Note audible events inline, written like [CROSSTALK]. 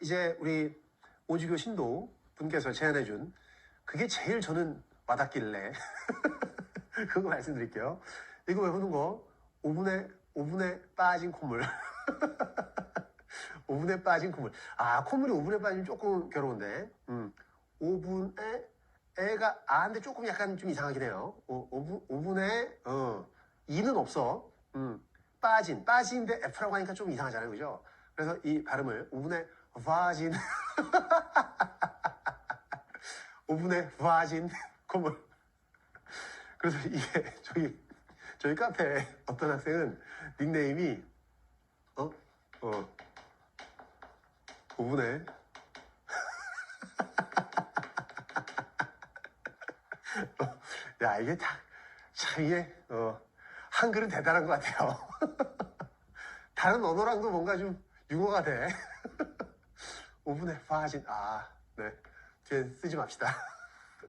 이제 우리 오주교 신도 분께서 제안해준 그게 제일 저는 와닿길래 [LAUGHS] 그거 말씀드릴게요. 이거 외우는 거 5분에 5분에 빠진 콧물. [LAUGHS] 5분에 빠진 콧물. 아 콧물이 5분에 빠지면 조금 괴로운데. 음. 5분에 애가 아인데 조금 약간 좀 이상하긴 해요. 5, 5분 5분 에 어 2는 없어. 음. 빠진 빠진데 F라고 하니까 좀 이상하잖아요, 그죠? 그래서 이 발음을 5분에 빠진 5분에 빠진 콧물. 그래서 이게 저희 저희 카페 어떤 학생은 닉네임이 어? 어 5분에 [LAUGHS] 야 이게 참, 참 이게 어, 한글은 대단한 것 같아요. [LAUGHS] 다른 언어랑도 뭔가 좀 융어가 돼. [LAUGHS] 5분에 빠진 아 네. 뒤에 쓰지 맙시다. [LAUGHS]